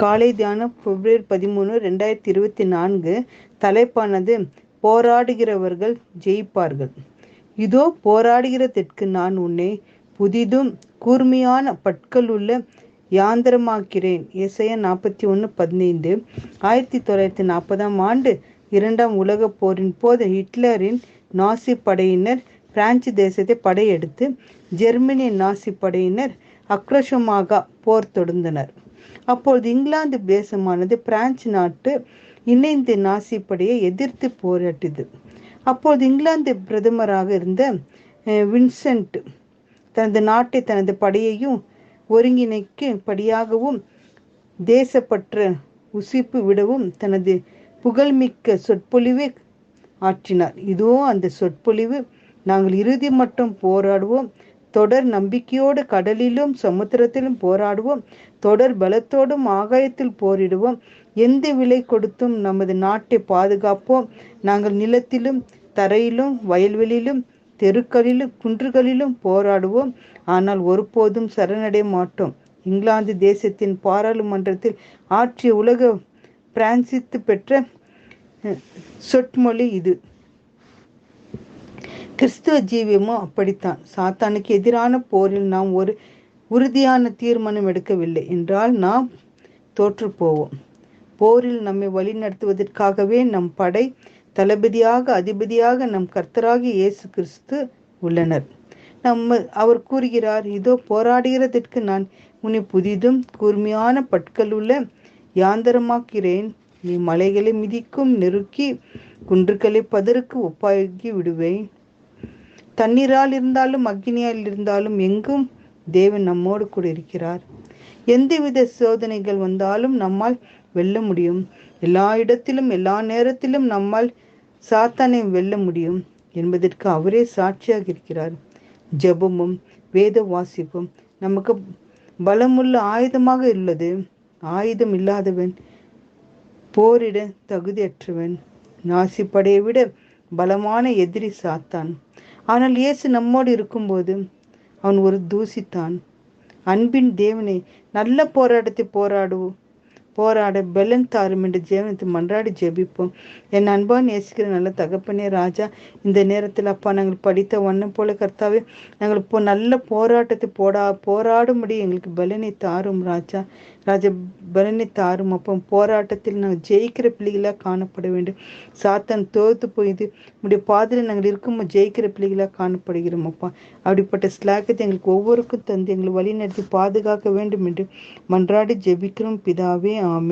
காலை தியானம் பிப்ரவரி பதிமூணு ரெண்டாயிரத்தி இருபத்தி நான்கு. தலைப்பானது போராடுகிறவர்கள் ஜெயிப்பார்கள். இதோ போராடுகிறதற்கு நான் உன்னை புதிதும் கூர்மையான பற்களுள்ள யாந்திரமாக்கிறேன். இசைய நாற்பத்தி ஒன்று பதினைந்து. ஆயிரத்தி தொள்ளாயிரத்தி நாற்பதாம் ஆண்டு இரண்டாம் உலகப் போரின் போது ஹிட்லரின் நாசி படையினர் பிரான்சு தேசத்தை படையெடுத்து ஜெர்மனி நாசி படையினர் அக்ரஷமாக போர் தொடர்ந்தனர் அப்பொழுது இங்கிலாந்து தேசமானது பிரான்ஸ் நாட்டு இணைந்து நாசி படையை எதிர்த்து போராட்டியது அப்போது இங்கிலாந்து பிரதமராக இருந்த வின்சென்ட் தனது நாட்டை தனது படையையும் ஒருங்கிணைக்கும்படியாகவும் தேசப்பற்ற உசிப்பு விடவும் தனது புகழ்மிக்க சொற்பொழிவை ஆற்றினார். இதோ அந்த சொற்பொழிவு நாங்கள் இறுதி மட்டும் போராடுவோம் தொடர் நம்பிக்கையோடு கடலிலும் சமுத்திரத்திலும் போராடுவோம். தொடர் பலத்தோடும் ஆகாயத்தில் போரிடுவோம். எந்த விலை கொடுத்தும் நமது நாட்டை பாதுகாப்போம். நாங்கள் நிலத்திலும் தரையிலும் வயல்வெளியிலும் தெருக்களிலும் குன்றுகளிலும் போராடுவோம். ஆனால் ஒருபோதும் சரணடைய மாட்டோம். இங்கிலாந்து தேசத்தின் பாராளுமன்றத்தில் ஆற்றிய உலக பிரான்சித்து பெற்ற சொற்மொழி இது. கிறிஸ்துவ ஜீவியமும் அப்படித்தான். சாத்தானுக்கு எதிரான போரில் நாம் ஒரு உறுதியான தீர்மானம் எடுக்கவில்லை என்றால் நாம் தோற்று போவோம் போரில் நம்மை வழிநடத்துவதற்காகவே நம் படை தளபதியாக அதிபதியாக நம் கர்த்தராகி இயேசு கிறிஸ்து உள்ளனர். நம்ம அவர் கூறுகிறார் இதோ போராடுகிறதற்கு நான் உன்னை புதிதும் கூர்மையான பட்கள் உள்ள யாந்தரமாக்கிறேன். நீ மலைகளை மிதிக்கும் நெருக்கி குன்றுகளை பதருக்கு ஒப்பாகி விடுவேன். தண்ணீரால் இருந்தாலும் அக்னியால் இருந்தாலும் எங்கும் தேவன் நம்மோடு கூட இருக்கிறார். எந்தவித சோதனைகள் வந்தாலும் நம்மால் வெல்ல முடியும். எல்லா இடத்திலும் எல்லா நேரத்திலும் நம்மால் சாத்தானை வெல்ல முடியும் என்பதற்கு அவரே சாட்சியாக இருக்கிறார். ஜபமும் வேத வாசிப்பும் நமக்கு பலமுள்ள ஆயுதமாக உள்ளது. ஆயுதம் இல்லாதவன் போரிட தகுதியற்றவன். நாசிப்படையை விட பலமான எதிரி சாத்தான். ஆனால் இயேசு நம்மோடு இருக்கும்போது அவன் ஒரு தூசித்தான். அன்பின் தேவனை நல்ல போராட்டத்தை போராடுவோம். போராட பெலன் தாரும் என்று ஜெயவனத்தை மன்றாடி ஜெபிப்போம். என் அன்பான் நேசிக்கிற நல்ல தகப்பனே ராஜா இந்த நேரத்தில் அப்பா நாங்கள் படித்த வண்ணம் போல கர்த்தாவே நாங்கள் இப்போ நல்ல போராட்டத்தை போடா போராடும்படி எங்களுக்கு பலனை தாரும் ராஜா. ராஜா பலனை தாரும் அப்போ போராட்டத்தில் நாங்கள் ஜெயிக்கிற பிள்ளைகளாக காணப்பட வேண்டும். சாத்தன் தோத்து போயிது. நம்முடைய பாதையில் நாங்கள் இருக்கும் ஜெயிக்கிற பிள்ளைகளாக காணப்படுகிறோம் அப்பா. அப்படிப்பட்ட ஸ்லாக்கத்தை எங்களுக்கு ஒவ்வொருக்கும் தந்து எங்களை வழி நடத்தி பாதுகாக்க வேண்டும் என்று மன்றாடி ஜெபிக்கிறோம். பிதாவே Um.